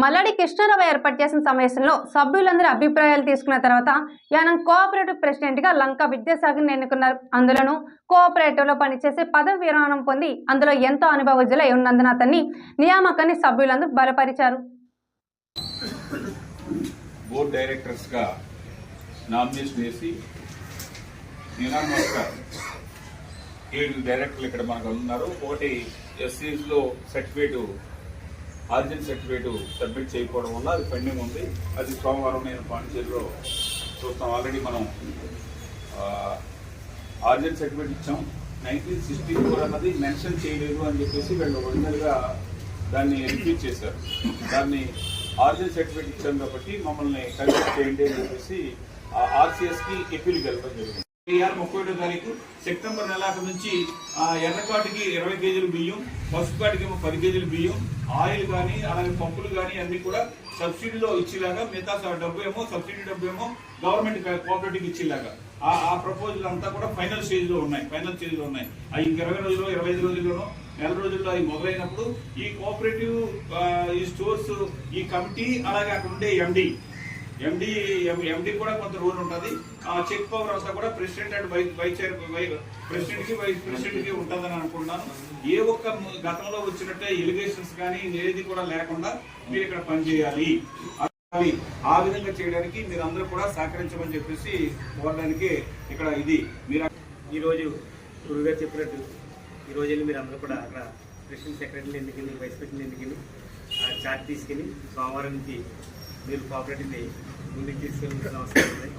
మల్లడి కృష్ణారావు ఏర్పాటు చేసిన సమావేశంలో సభ్యులందరి అభిప్రాయాలు తీసుకున్న తర్వాత యానం కోఆపరేటివ్ ప్రెసిడెంట్గా లంక విద్యాసాగర్ ఎన్నుకున్నారు. అందులోనూ కోఆపరేటివ్లో పనిచేసే పదవి విరామం పొంది అందులో ఎంతో అనుభవజ్ఞులై ఉన్నందున అతన్ని నియామకాన్ని సభ్యులందరూ బలపరిచారు. బోర్డ్ డైరెక్టర్స్గా నామినేషన్ వేసి ఏడు డైరెక్టర్లు ఇక్కడ మనకు ఉన్నారు. ఒకటి ఎస్సీస్లో సర్టిఫికేట్ ఆరిజిన్ సర్టిఫికేట్ సబ్మిట్ చేయకపోవడం వల్ల అది పెండింగ్ ఉంది. అది సోమవారం నేను పాండిచేరిలో చూస్తాం. ఆల్రెడీ మనం ఆరిజిన్ సర్టిఫికేట్ ఇచ్చాం. నైన్టీన్ సిక్స్టీ ఫోర్ అన్నది మెన్షన్ చేయలేదు అని చెప్పేసి వీళ్ళు ఒరిజినల్గా దాన్ని రిపీట్ చేశారు. దాన్ని ఆరిజినల్ సర్టిఫికేట్ ఇచ్చాం కాబట్టి మమ్మల్ని కన్సిడర్ చేయండి అని చెప్పేసి ఆర్సీఎస్కి ఎప్పీల్ వెళ్ళడం జరిగింది. ఇవాళ ముప్పై ఒకటో తారీఖు సెప్టెంబర్ నెలాఖరు నుంచి ఆ, ఎర్రకాటికి ఇరవై కేజీలు బియ్యం పసుపు కాటికి ఏమో పది కేజీలు బియ్యం ఆయిల్ కానీ అలాగే పంపులు కానీ అన్ని కూడా సబ్సిడీలో ఇచ్చేలాగా మిగతా డబ్బు ఏమో సబ్సిడీ డబ్బు ఏమో గవర్నమెంట్ కోఆపరేటివ్ ఇచ్చేలాగా. ఆ ఆ ప్రపోజల్ అంతా కూడా ఫైనల్ స్టేజ్లో ఉన్నాయి ఫైనల్ స్టేజ్లో ఉన్నాయి. అవి ఇంక ఇరవై రోజుల్లో ఇరవై ఐదు రోజుల్లోనో నెల రోజుల్లో అవి మొదలైనప్పుడు ఈ కోఆపరేటివ్ ఈ స్టోర్స్ ఈ కమిటీ అలాగే అక్కడ ఉండే ఎండి ఎండి ఎండి కూడా కొంత రూల్ ఉంటుంది. ఆ చెక్ పవర్ అంతా కూడా president and vice vice chair ప్రెసిడెంట్కి vice ప్రెసిడెంట్కి ఉంటుందని అనుకుంటున్నాను. ఏ ఒక్క గతంలో వచ్చినట్టే ఎలిగేషన్స్ కానీ ఏది కూడా లేకుండా మీరు ఇక్కడ పనిచేయాలి. అది ఆ విధంగా చేయడానికి మీరు అందరూ కూడా సహకరించమని చెప్పేసి కోరడానికి ఇక్కడ ఇది. మీరు ఈరోజు గురుగారు చెప్పినట్టు ఈ రోజు వెళ్ళి మీరు అందరూ కూడా అక్కడ ప్రెసిడెంట్ సెక్రటరీని ఎన్నికని వైస్ ప్రెసిడెంట్ ఎన్నికని చార్ట్ తీసుకుని సోమవారం నుంచి మీరు కోఆపరేటివ్ని ముందుకు తీసుకెళ్ళిన అవసరం ఉంది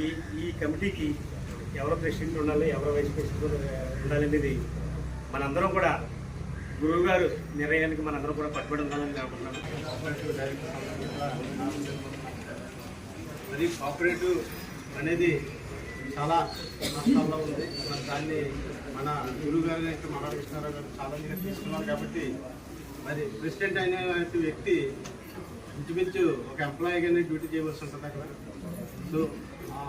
ఈ ఈ కమిటీకి ఎవరు ప్రెసిడెంట్ ఉండాలి ఎవరు వైస్ ప్రెసిడెంట్ ఉండాలి అనేది మనందరం కూడా గురువు గారు నిర్ణయానికి మనందరం కూడా పట్టుబడి ఉండాలని అనుకుంటున్నాను. మరి కోఆపరేటివ్ అనేది చాలా నష్టాల్లో ఉంది. మరి దాన్ని మన గురువు గారు అయితే మన కృష్ణారావు గారు ఛాలెంజ్గా తీసుకున్నారు కాబట్టి మరి ప్రెసిడెంట్ అయిన వ్యక్తి ఇంచుమించు ఒక ఎంప్లాయీగానే డ్యూటీ చేయవలసి ఉంటుంది అక్కడ. సో ఆ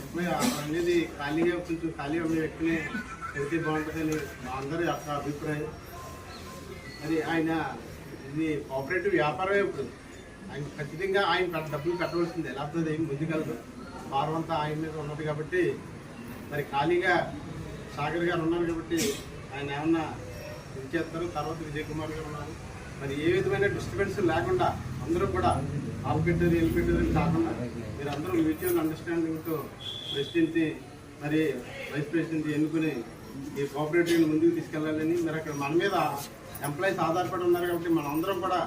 ఎంప్లాయీ అనేది ఖాళీగా కొంచెం ఖాళీ ఉన్న వ్యక్తిని పెడితే బాగుంటుందని మా అందరి యొక్క అభిప్రాయం. మరి ఆయన ఇది కోఆపరేటివ్ వ్యాపారమే ఇప్పుడు. ఆయన ఖచ్చితంగా ఆయన డబ్బులు కట్టవలసిందే. లేకపోతే ఏం ముందుకెళ్ళదు కలదు అంతా ఆయన మీద ఉన్నది కాబట్టి మరి ఖాళీగా సాగర్ గారు ఉన్నారు కాబట్టి ఆయన ఏమన్నా ఇది చేస్తారు తర్వాత విజయ్ కుమార్ గారు ఉన్నారు. మరి ఏ విధమైన డిస్టర్బెన్స్ లేకుండా అందరూ కూడా ఆల్పెట్టారు ఎల్పెట్టారు అని కాకుండా మీరు అందరూ మ్యూచువల్ అండర్స్టాండింగ్తో ప్రెసిడెంట్ మరి వైస్ ప్రెసిడెంట్ ఎన్నుకుని ఈ కోఆపరేటివ్ని ముందుకు తీసుకెళ్ళాలని మరి అక్కడ మన మీద ఎంప్లాయీస్ ఆధారపడి ఉన్నారు కాబట్టి మన అందరం కూడా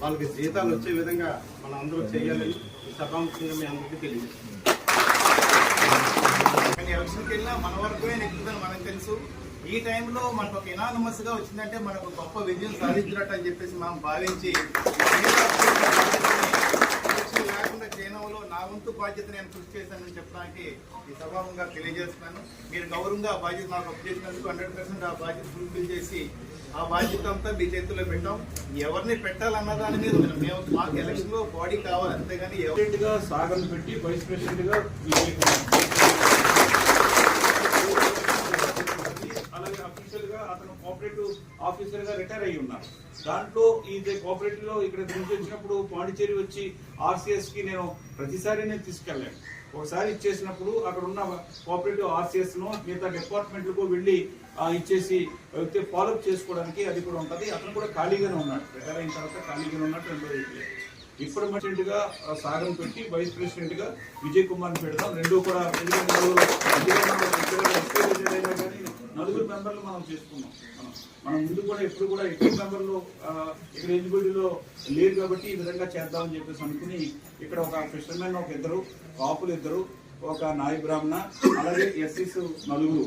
వాళ్ళకి జీతాలు వచ్చే విధంగా మనం అందరూ చేయాలని ఈ సభాముఖంగా మీ అందరికీ తెలియజేస్తున్నాం ఎలక్షన్కి వెళ్ళినా మన వరకే నెక్కుతుందని మనకు తెలుసు. ఈ టైంలో మనకు ఒక ఎనానమస్గా వచ్చిందంటే మనకు గొప్ప విజయం సాధించినట్టు అని చెప్పేసి మనం భావించి ఎలక్షన్ లేకుండా చేయడంలో నా వంతు బాధ్యత నేను కృషి చేశానని చెప్పడానికి ఈ సభాముగా తెలియజేస్తున్నాను. మీరు గౌరవంగా ఆ బాధ్యత నాకు అప్పు చేసినందుకు హండ్రెడ్ పర్సెంట్ ఆ బాధ్యత ఫుల్ఫిల్ చేసి ఆ బాధ్యత అంతా మీ చేతుల్లో పెట్టాం. ఎవరిని పెట్టాలన్న దాని మీద మేము మాకు ఎలక్షన్ బాడీ కావాలి అంతేగాని ఎవరు ప్రెసిడెంట్గా పెట్టి వైస్ ప్రెసిడెంట్ అతను కోఆపరేటివ్ ఆఫీసర్గా రిటైర్ అయ్యి ఉన్నారు. దాంట్లో ఇది కోఆపరేటివ్లో ఇక్కడ నుంచి వచ్చినప్పుడు పాండిచేరి వచ్చి ఆర్సీఎస్కి నేను ప్రతిసారి నేను తీసుకెళ్ళాను. ఒకసారి ఇచ్చేసినప్పుడు అక్కడ ఉన్న కోఆపరేటివ్ ఆర్సీఎస్ను మిగతా డిపార్ట్మెంట్లకు వెళ్ళి ఆ, ఇచ్చేసి ఫాలోఅప్ చేసుకోవడానికి అది కూడా ఉంటుంది. అతను కూడా ఖాళీగానే ఉన్నాడు. రిటైర్ అయిన తర్వాత ఖాళీగానే ఉన్నట్టు రెండో రోజులు ఇప్పుడు ప్రెసిడెంట్గా సాగం పెట్టి వైస్ ప్రెసిడెంట్గా విజయ్ కుమార్ పెడతాం పెడదాం. రెండు కూడా నలుగురు మెంబర్లు మనం చేసుకున్నాం మనం ముందు కూడా ఎప్పుడు కూడా ఎక్కువ మెంబర్లు ఇక్కడ ఎన్జిబిలిటీలో లేరు కాబట్టి ఈ విధంగా చేద్దామని చెప్పేసి అనుకుని ఇక్కడ ఒక ఫిషర్మెన్ ఒక ఇద్దరు కాపులు ఇద్దరు ఒక నాయి బ్రాహ్మణ అలాగే ఎస్సీస్ నలుగురు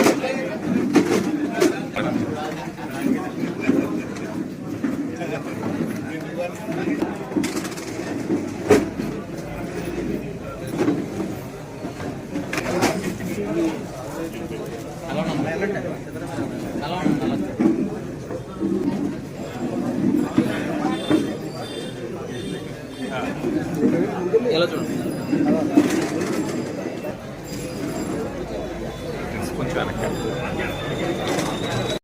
ఎలా చూడండి?